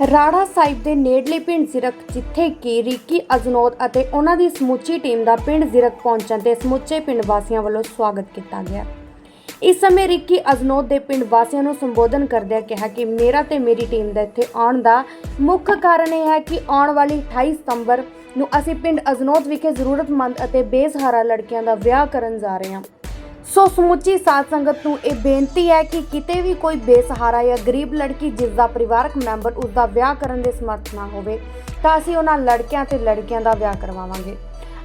ਰਾੜਾ ਸਾਹਿਬ ਦੇ ਨੇੜਲੇ ਪਿੰਡ ਜ਼ਿਰਕ, ਜਿੱਥੇ ਕਿ ਰਿੱਕੀ, ਅਜਨੋਦ ਅਤੇ ਉਹਨਾਂ ਦੀ ਸਮੁੱਚੀ ਟੀਮ ਦਾ ਪਿੰਡ ਜ਼ਿਰਕ ਪਹੁੰਚਣ ਤੇ ਸਮੁੱਚੇ ਪਿੰਡ ਵਾਸੀਆਂ ਵੱਲੋਂ ਸਵਾਗਤ ਕੀਤਾ ਗਿਆ। ਇਸ ਸਮੇਂ ਰਿੱਕੀ, ਅਜਨੋਦ ਦੇ ਪਿੰਡ ਵਾਸੀਆਂ ਨੂੰ ਸੰਬੋਧਨ ਕਰਦਿਆਂ ਕਿਹਾ ਕਿ ਮੇਰਾ ਤੇ ਮੇਰੀ ਟੀਮ ਦਾ ਇੱਥੇ ਆਉਣ ਦਾ ਮੁੱਖ ਕਾਰਨ ਇਹ ਹੈ ਕਿ ਆਉਣ ਵਾਲੀ 28 ਸਤੰਬਰ ਨੂੰ ਅਸੀਂ ਪਿੰਡ ਅਜਨੋਦ ਵਿਖੇ ਜ਼ਰੂਰਤਮੰਦ ਅਤੇ ਬੇਸਹਾਰਾ ਲੜਕੀਆਂ ਦਾ ਵਿਆਹ ਕਰਨ ਜਾ ਰਹੇ ਹਾਂ। ਸੋ ਸਮੁੱਚੀ ਸਾਧ ਸੰਗਤ ਨੂੰ ਇਹ ਬੇਨਤੀ ਹੈ ਕਿ ਕਿਤੇ ਵੀ ਕੋਈ ਬੇਸਹਾਰਾ ਜਾਂ ਗਰੀਬ ਲੜਕੀ ਜਿਸ ਦਾ ਪਰਿਵਾਰਕ ਮੈਂਬਰ ਉਸ ਦਾ ਵਿਆਹ ਕਰਨ ਦੇ ਸਮਰੱਥ ਨਾ ਹੋਵੇ, ਤਾਂ ਅਸੀਂ ਉਹਨਾਂ ਲੜਕਿਆਂ ਤੇ ਲੜਕੀਆਂ ਦਾ ਵਿਆਹ ਕਰਵਾਵਾਂਗੇ।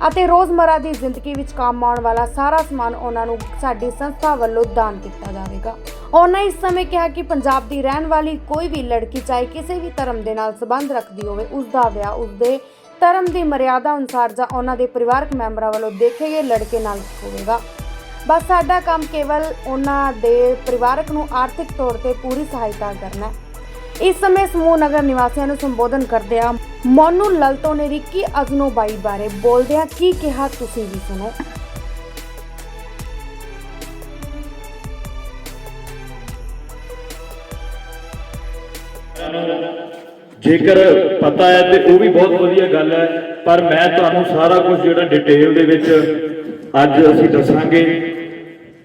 ਅਤੇ ਰੋਜ਼ਮਰਾ ਦੀ ਜ਼ਿੰਦਗੀ ਵਿੱਚ ਕੰਮ ਆਉਣ ਵਾਲਾ ਸਾਰਾ ਸਮਾਨ ਉਹਨਾਂ ਨੂੰ ਸਾਡੀ ਸੰਸਥਾ ਵੱਲੋਂ ਦਾਨ ਕੀਤਾ ਜਾਵੇਗਾ। ਉਹਨਾਂ ਇਸ ਸਮੇਂ ਕਿਹਾ ਕਿ ਪੰਜਾਬ ਦੀ ਰਹਿਣ ਵਾਲੀ ਕੋਈ ਵੀ ਲੜਕੀ ਚਾਹੇ ਕਿਸੇ ਵੀ ਧਰਮ ਦੇ ਨਾਲ ਸੰਬੰਧ ਰੱਖਦੀ ਹੋਵੇ, ਉਸ ਦਾ ਵਿਆਹ, ਉਸ ਦੇ ਧਰਮ ਦੀ ਮਰਿਆਦਾ ਅਨੁਸਾਰ ਜਾਂ ਉਹਨਾਂ ਦੇ ਪਰਿਵਾਰਕ ਮੈਂਬਰਾਂ ਵੱਲੋਂ ਦੇਖੇ ਗਏ ਲੜਕੇ ਨਾਲ ਹੋਵੇਗਾ। ਬਸ ਸਾਡਾ ਕੰਮ ਕੇਵਲ ਉਹਨਾਂ ਦੇ ਪਰਿਵਾਰਕ ਨੂੰ ਆਰਥਿਕ ਤੌਰ ਤੇ ਪੂਰੀ ਸਹਾਇਤਾ ਕਰਨਾ ਹੈ। ਇਸ ਸਮੇਂ ਸਮੂਹ ਨਗਰ ਨਿਵਾਸੀਆਂ ਨੂੰ ਸੰਬੋਧਨ ਕਰਦਿਆਂ ਮੋਨੂ ਲਲਤੋ ਨੇ ਰਿੱਕੀ ਅਜਨੋ ਬਾਈ ਬਾਰੇ ਬੋਲਦਿਆਂ ਕੀ ਕਿਹਾ ਤੁਸੀਂ ਵੀ ਸੁਣੋ। ਜੇਕਰ ਪਤਾ ਹੈ ਤੇ ਉਹ ਵੀ ਬਹੁਤ ਵਧੀਆ ਗੱਲ ਹੈ, ਪਰ ਮੈਂ ਤੁਹਾਨੂੰ ਸਾਰਾ ਕੁਝ ਜਿਹੜਾ ਡਿਟੇਲ ਦੇ ਵਿੱਚ ਅੱਜ ਅਸੀਂ ਦੱਸਾਂਗੇ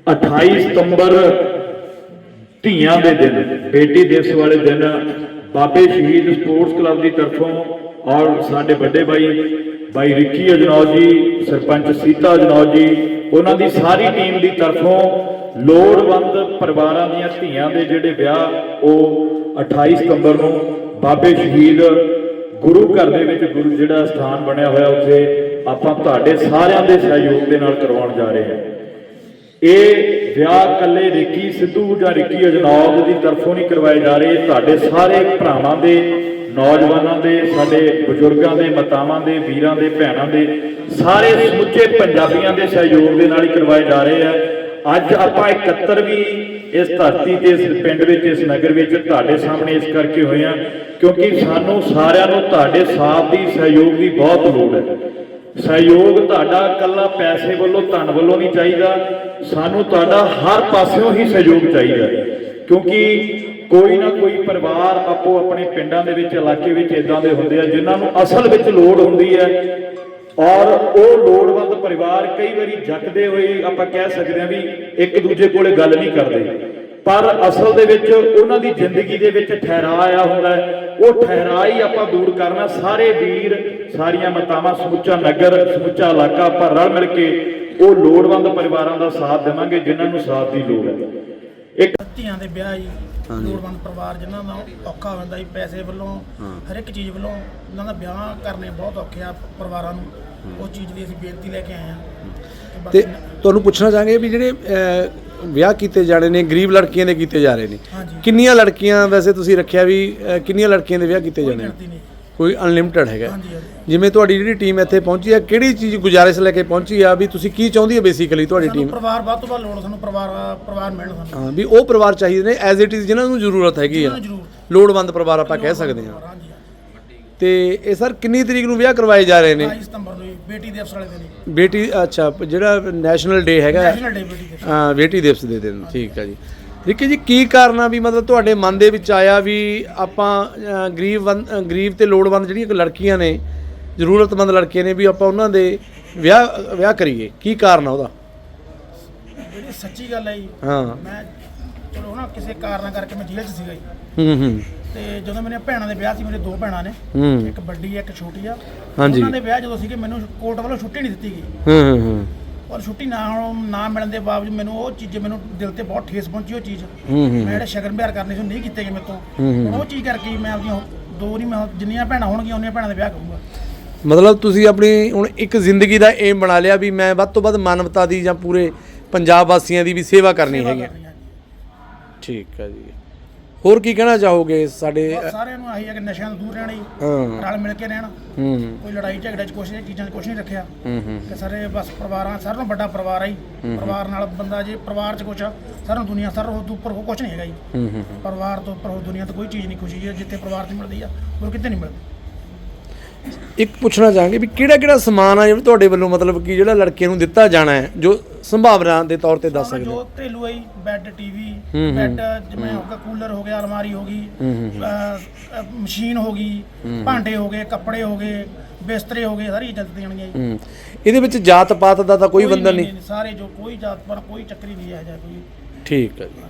28 ਸਤੰਬਰ ਧੀਆਂ ਦੇ ਦਿਨ, ਬੇਟੀ ਦਿਵਸ ਵਾਲੇ ਦਿਨ, ਬਾਬੇ ਸ਼ਹੀਦ ਸਪੋਰਟਸ ਕਲੱਬ ਦੀ ਤਰਫੋਂ ਔਰ ਸਾਡੇ ਵੱਡੇ ਭਾਈ ਭਾਈ ਰਿੱਕੀ ਅਜਨੌ ਜੀ, ਸਰਪੰਚ ਸੀਤਾ ਅਜਨੌ ਜੀ, ਉਹਨਾਂ ਦੀ ਸਾਰੀ ਟੀਮ ਦੀ ਤਰਫੋਂ ਲੋੜਵੰਦ ਪਰਿਵਾਰਾਂ ਦੀਆਂ ਧੀਆਂ ਦੇ ਜਿਹੜੇ ਵਿਆਹ, ਉਹ 28 ਸਤੰਬਰ ਨੂੰ ਬਾਬੇ ਸ਼ਹੀਦ ਗੁਰੂ ਘਰ ਦੇ ਵਿੱਚ ਗੁਰੂ ਜਿਹੜਾ ਸਥਾਨ ਬਣਿਆ ਹੋਇਆ ਉੱਥੇ ਆਪਾਂ ਤੁਹਾਡੇ ਸਾਰਿਆਂ ਦੇ ਸਹਿਯੋਗ ਦੇ ਨਾਲ ਕਰਵਾਉਣ ਜਾ ਰਹੇ ਹਾਂ। ਇਹ ਵਿਆਹ ਕੱਲੇ ਰਿੱਕੀ ਸਿੱਧੂ ਜਾਂ ਰਿੱਕੀ ਅਜਨੌਦ ਦੀ ਤਰਫੋਂ ਨਹੀਂ ਕਰਵਾਏ ਜਾ ਰਹੇ। ਤੁਹਾਡੇ ਸਾਰੇ ਭਰਾਵਾਂ ਦੇ, ਨੌਜਵਾਨਾਂ ਦੇ, ਸਾਡੇ ਬਜ਼ੁਰਗਾਂ ਦੇ, ਮਾਤਾਵਾਂ ਦੇ, ਵੀਰਾਂ ਦੇ, ਭੈਣਾਂ ਦੇ, ਸਾਰੇ ਸਮੁੱਚੇ ਪੰਜਾਬੀਆਂ ਦੇ ਸਹਿਯੋਗ ਦੇ ਨਾਲ ਹੀ ਕਰਵਾਏ ਜਾ ਰਹੇ ਆ। ਅੱਜ ਆਪਾਂ 71 ਵੀ ਇਸ ਧਰਤੀ ਤੇ, ਇਸ ਪਿੰਡ ਵਿੱਚ, ਇਸ ਨਗਰ ਵਿੱਚ ਤੁਹਾਡੇ ਸਾਹਮਣੇ ਇਸ ਕਰਕੇ ਹੋਏ ਆ, ਕਿਉਂਕਿ ਸਾਨੂੰ ਸਾਰਿਆਂ ਨੂੰ ਤੁਹਾਡੇ ਸਾਥ ਦੀ ਸਹਿਯੋਗ ਦੀ ਬਹੁਤ ਲੋੜ ਹੈ। ਸਹਿਯੋਗ ਤੁਹਾਡਾ ਕੱਲਾ ਪੈਸੇ ਵੱਲੋਂ, ਧਨ ਵੱਲੋਂ ਨਹੀਂ ਚਾਹੀਦਾ। ਸਾਨੂੰ ਤੁਹਾਡਾ ਹਰ ਪਾਸਿਓਂ ਹੀ ਸਹਿਯੋਗ ਚਾਹੀਦਾ ਕਿਉਂਕਿ ਕੋਈ ਨਾ ਕੋਈ ਪਰਿਵਾਰ ਆਪੋ ਆਪਣੇ ਪਿੰਡਾਂ ਦੇ ਵਿੱਚ, ਇਲਾਕੇ ਵਿੱਚ ਇਦਾਂ ਦੇ ਹੁੰਦੇ ਆ, ਜਿਨ੍ਹਾਂ ਨੂੰ ਅਸਲ ਵਿੱਚ ਲੋੜ ਹੁੰਦੀ ਹੈ। ਔਰ ਉਹ ਲੋੜਵੰਦ ਪਰਿਵਾਰ ਕਈ ਵਾਰੀ ਜੱਕਦੇ ਹੋਏ ਆਪਾਂ ਕਹਿ ਸਕਦੇ ਹਾਂ ਵੀ ਇੱਕ ਦੂਜੇ ਕੋਲੇ ਗੱਲ ਨਹੀਂ ਕਰਦੇ। ਪਰ ਅਸਲ ਦੇ ਵਿੱਚ ਉਹਨਾਂ ਦੀ ਜ਼ਿੰਦਗੀ ਦੇ ਵਿੱਚ ਠਹਿਰਾਅ ਆਇਆ ਹੁੰਦਾ ਹੈ। ਉਹ ਠਹਿਰਾਅ ਹੀ ਆਪਾਂ ਦੂਰ ਕਰਨਾ। ਸਾਰੇ ਵੀਰ ਸਾਰੀਆਂ ਮਾਤਾਵਾਂ ਸਮੁੱਚਾ ਨਗਰ ਸਮੁੱਚਾ ਇਲਾਕਾ ਆਪਾਂ ਰਲ ਮਿਲ ਕੇ ਉਹ ਲੋੜਵੰਦ ਪਰਿਵਾਰਾਂ ਦਾ ਸਾਥ ਦੇਵਾਂਗੇ ਜਿਨ੍ਹਾਂ ਨੂੰ ਸਾਥ ਦੀ ਲੋੜ ਹੈ। ਇੱਕ ਧੀਆਂ ਦੇ ਵਿਆਹ ਜੀ ਲੋੜਵੰਦ ਪਰਿਵਾਰ ਜਿਨ੍ਹਾਂ ਦਾ ਔਖਾ ਹੁੰਦਾ ਜੀ ਪੈਸੇ ਵੱਲੋਂ ਹਰ ਇੱਕ ਚੀਜ਼ ਵੱਲੋਂ ਉਹਨਾਂ ਦਾ ਵਿਆਹ ਕਰਨੇ ਬਹੁਤ ਔਖੇ ਆ ਪਰਿਵਾਰਾਂ ਨੂੰ। ਉਹ ਚੀਜ਼ ਦੀ ਅਸੀਂ ਬੇਨਤੀ ਲੈ ਕੇ ਆਏ ਆ ਤੇ ਤੁਹਾਨੂੰ ਪੁੱਛਣਾ ਚਾਹਾਂਗੇ ਵੀ ਜਿਹੜੇ ਵਿਆਹ ਕੀਤੇ ਜਾਣੇ ਨੇ ਗਰੀਬ ਲੜਕੀਆਂ ਦੇ ਕੀਤੇ ਜਾ ਰਹੇ ਨੇ। ਕਿੰਨੀਆਂ ਲੜਕੀਆਂ ਵੈਸੇ ਤੁਸੀਂ ਰੱਖਿਆ ਵੀ ਕਿੰਨੀਆਂ ਲੜਕੀਆਂ ਦੇ ਵਿਆਹ ਕੀਤੇ ਜਾਣੇ ਨੇ? ਕੋਈ ਅਨਲਿਮਿਟਿਡ ਹੈਗਾ। ਜਿਵੇਂ ਤੁਹਾਡੀ ਜਿਹੜੀ ਟੀਮ ਇੱਥੇ ਪਹੁੰਚੀ ਆ ਕਿਹੜੀ ਚੀਜ਼ ਗੁਜ਼ਾਰਿਸ਼ ਲੈ ਕੇ ਪਹੁੰਚੀ ਆ ਵੀ ਤੁਸੀਂ ਕੀ ਚਾਹੁੰਦੀ ਹੈ ਬੇਸਿਕਲੀ ਤੁਹਾਡੀ ਟੀਮ ਪਰਿਵਾਰ ਵੱਧ ਤੋਂ ਵੱਧ ਲੋੜ ਸਾਨੂੰ ਪਰਿਵਾਰ ਪਰਿਵਾਰ ਮਿਲਣ ਸਾਨੂੰ। ਹਾਂ ਵੀ ਉਹ ਪਰਿਵਾਰ ਚਾਹੀਦੇ ਨੇ ਐਜ਼ ਇਟ ਇਜ਼ ਜਿਨ੍ਹਾਂ ਨੂੰ ਜ਼ਰੂਰਤ ਹੈਗੀ ਆ। ਲੋੜਵੰਦ ਪਰਿਵਾਰ ਆਪਾਂ ਕਹਿ ਸਕਦੇ ਹਾਂ। ਹਾਂਜੀ ਤੇ ਇਹ ਸਰ ਕਿੰਨੀ ਤਰੀਕ ਨੂੰ ਵਿਆਹ ਕਰਵਾਏ ਜਾ ਰਹੇ ਨੇ? 22 ਸਤੰਬਰ ਬੇਟੀ ਦਿਵਸ ਵਾਲੇ ਦਿਨ ਜੀ। ਬੇਟੀ ਅੱਛਾ ਜਿਹੜਾ ਨੈਸ਼ਨਲ ਡੇ ਹੈਗਾ। ਨੈਸ਼ਨਲ ਡੇ ਬੇਟੀ ਦਿਵਸ ਹਾਂ ਬੇਟੀ ਦਿਵਸ ਦੇ ਦਿਨ ਠੀਕ ਹੈ ਜੀ। ਰਿੱਕੀ ਜੀ ਕੀ ਕਾਰਨ ਆ ਵੀ ਮਤਲਬ ਤੁਹਾਡੇ ਮਨ ਦੇ ਵਿੱਚ ਆਇਆ ਵੀ ਆਪਾਂ ਗਰੀਬ ਗਰੀਬ ਤੇ ਲੋੜਵੰਦ ਜਿਹੜੀਆਂ ਕਿ ਲੜਕੀਆਂ ਨੇ ਜ਼ਰੂਰਤਮੰਦ ਲੜਕੀਆਂ ਨੇ ਵੀ ਆਪਾਂ ਉਹਨਾਂ ਦੇ ਵਿਆਹ ਵਿਆਹ ਕਰੀਏ? ਕੀ ਕਾਰਨ ਆ ਉਹਦਾ? ਜਿਹੜੀ ਸੱਚੀ ਗੱਲ ਹੈ ਜੀ ਹਾਂ। ਮੈਂ ਚਲੋ ਨਾ ਕਿਸੇ ਕਾਰਨ ਕਰਕੇ ਮੈਂ ਜੇਲ੍ਹ 'ਚ ਸੀਗਾ ਜੀ। ਹੂੰ ਹੂੰ। ਤੇ ਜਦੋਂ ਮੇਰੇ ਭੈਣਾਂ ਦੇ ਵਿਆਹ ਸੀ ਮੇਰੇ ਦੋ ਭੈਣਾਂ ਨੇ ਹੂੰ। ਇੱਕ ਵੱਡੀ ਇੱਕ ਛੋਟੀ ਆ। ਹਾਂਜੀ। ਉਹਨਾਂ ਦੇ ਵਿਆਹ ਜਦੋਂ ਸੀਗੇ ਮੈਨੂੰ ਕੋਰਟ ਵੱਲੋਂ ਛੁੱਟੀ ਨਹੀਂ ਦਿੱਤੀ ਗਈ। ਹੂੰ ਹੂੰ ਹੂੰ। ਔਰ ਛੁੱਟੀ ਨਾ ਹੋਣ- ਨਾ ਮਿਲਣ ਦੇ ਬਾਵਜੂਦ ਮੈਨੂੰ ਉਹ ਚੀਜ਼ ਮੈਨੂੰ ਦਿਲ ਤੇ ਬਹੁਤ ਠੇਸ ਪਹੁੰਚੀ ਉਹ ਚੀਜ਼ ਹੂੰ ਹੂੰ ਮੈਂ ਜਿਹੜੇ ਸ਼ਗਨ ਵਿਹਾਰ ਕਰਨੇ ਸੀ ਉਹ ਨਹੀਂ ਕੀਤੇ ਗਏ ਮੇਰੇ ਤੋਂ। ਹੂੰ, ਹੂੰ। ਹੁਣ ਉਹ ਚੀਜ਼ ਕਰਕੇ ਹੀ ਮੈਂ ਆਪਣੀਆਂ ਦੋ ਨਹੀਂ ਮੈਂ ਜਿੰਨੀਆਂ ਭੈਣਾਂ ਹੋਣਗੀਆਂ ਉਹਨੀਆਂ ਭੈਣਾਂ ਦੇ ਵਿਆਹ ਕਰੂੰਗਾ। ਮਤਲਬ ਤੁਸੀਂ ਆਪਣੀ ਹੁਣ ਇੱਕ ਜ਼ਿੰਦਗੀ ਦਾ ਏਮ ਬਣਾ ਲਿਆ ਵੀ ਮੈਂ ਵੱਧ ਤੋਂ ਵੱਧ ਮਾਨਵਤਾ ਦੀ ਜਾਂ ਪੂਰੇ ਪੰਜਾਬ ਵਾਸੀਆਂ ਦੀ ਵੀ ਸੇਵਾ ਕਰਨੀ ਹੈਗੀ ਹੈ। ਠੀਕ ਹੈ ਜੀ। ਹੋਰ ਕੀ ਕਹਿਣਾ ਚਾਹੋਗੇ ਸਾਡੇ ਬਸ ਸਾਰਿਆਂ ਨੂੰ ਆਹੀ ਹੈ ਕਿ ਨਸ਼ਿਆਂ ਤੋਂ ਦੂਰ ਰਹਿਣਾ ਜੀ ਹਾਂ। ਰਲ ਮਿਲ ਕੇ ਰਹਿਣਾ। ਹੂੰ। ਕੋਈ ਲੜਾਈ ਝਗੜੇ 'ਚ ਕੁਛ ਨਹੀਂ ਚੀਜ਼ਾਂ 'ਚ ਕੁਛ ਨਹੀਂ ਰੱਖਿਆ। ਹੂੰ ਹੂੰ। ਕਿ ਸਾਰੇ ਬਸ ਪਰਿਵਾਰਾਂ ਸਾਰਿਆਂ ਨਾਲੋਂ ਵੱਡਾ ਪਰਿਵਾਰ ਹੈ ਜੀ ਪਰਿਵਾਰ ਨਾਲ ਬੰਦਾ ਜੇ ਪਰਿਵਾਰ 'ਚ ਕੁਛ ਆ ਸਾਰਿਆਂ ਨੂੰ ਦੁਨੀਆ ਸਾਰਿਆਂ ਤੋਂ ਉੱਪਰ ਹੋਰ ਕੁਛ ਨਹੀਂ ਹੈਗਾ ਜੀ। ਹੂੰ ਹੂੰ ਪਰਿਵਾਰ ਤੋਂ ਉੱਪਰ ਹੋਰ ਦੁਨੀਆ ਤੋਂ ਕੋਈ ਚੀਜ਼ ਨਹੀਂ ਖੁਸ਼ੀ ਹੈ ਜਿੱਥੇ ਪਰਿਵਾਰ 'ਚ ਮਿਲਦੀ ਆ ਹੋਰ ਕਿਤੇ ਨਹੀਂ ਮਿਲਦੀ। ਇੱਕ ਪੁੱਛਣਾ ਚਾਹਾਂਗੇ ਵੀ ਕਿਹੜਾ ਕਿਹੜਾ ਸਮਾਨ ਆ ਜਿਹੜਾ ਤੁਹਾਡੇ ਵੱਲੋਂ ਮਤਲਬ ਕਿ ਜਿਹੜਾ ਲੜਕੇ ਨੂੰ ਦਿੱਤਾ ਜਾਣਾ ਹੈ ਜੋ ਸੰਭਾਵਨਾ ਦੇ ਤੌਰ ਤੇ ਦੱਸ ਸਕਦੇ ਹੋ? ਜੋ ਘਰੇਲੂ ਹੈ ਬੈੱਡ ਟੀਵੀ ਹੂੰ, ਹੂੰ। ਬੈੱਡ ਜਿਵੇਂ ਹੋਗਾ ਕੂਲਰ ਹੋ ਗਿਆ ਅਲਮਾਰੀ ਹੋ ਗਈ ਮਸ਼ੀਨ ਹੋ ਗਈ ਭਾਂਡੇ ਹੋ ਗਏ ਕੱਪੜੇ ਹੋ ਗਏ ਬਿਸਤਰੇ ਹੋ ਗਏ ਸਾਰੀ ਦਿੱਤੀਆਂ ਜਾਣਗੀਆਂ ਜੀ। ਹੂੰ। ਇਹਦੇ ਵਿੱਚ ਜਾਤ ਪਾਤ ਦਾ ਤਾਂ ਕੋਈ ਬੰਧਨ ਨਹੀਂ ਸਾਰੇ ਜੋ ਕੋਈ ਜਾਤ ਪਰ ਕੋਈ ਚੱਕਰੀ ਨਹੀਂ ਹੈ ਜਾਂ ਕੋਈ। ਠੀਕ ਹੈ ਜੀ।